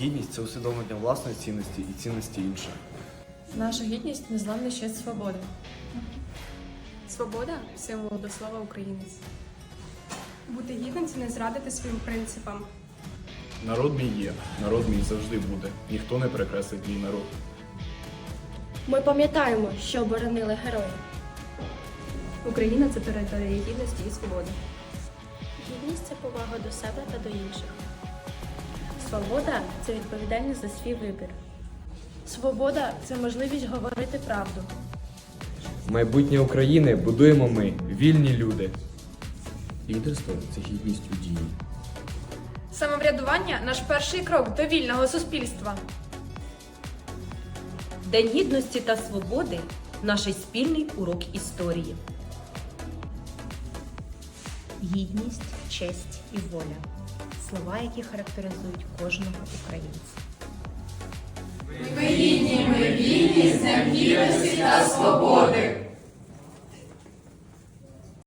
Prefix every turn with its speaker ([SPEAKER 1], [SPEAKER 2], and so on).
[SPEAKER 1] Гідність це усвідомлення власної цінності і цінності інших.
[SPEAKER 2] Наша гідність незламний щит свободи.
[SPEAKER 3] Свобода символ до слова українець.
[SPEAKER 4] Бути гідним це не зрадити своїм принципам.
[SPEAKER 5] Народ мій є, народ мій завжди буде. Ніхто не перекреслить мій народ.
[SPEAKER 6] Ми пам'ятаємо, що оборонили герої.
[SPEAKER 3] Україна це територія гідності і свободи.
[SPEAKER 6] Гідність це повага до себе та до інших. Свобода це відповідальність за свій вибір. Свобода це можливість говорити правду.
[SPEAKER 7] Майбутнє України будуємо ми, вільні люди.
[SPEAKER 8] Лідерство це гідність у дії.
[SPEAKER 2] Самоврядування наш перший крок до вільного суспільства.
[SPEAKER 9] День гідності та свободи наш спільний урок історії.
[SPEAKER 10] Гідність, честь і воля слова, які характеризують кожного українця.
[SPEAKER 2] Ми гідні, ми вільні, з днем гідності та свободи.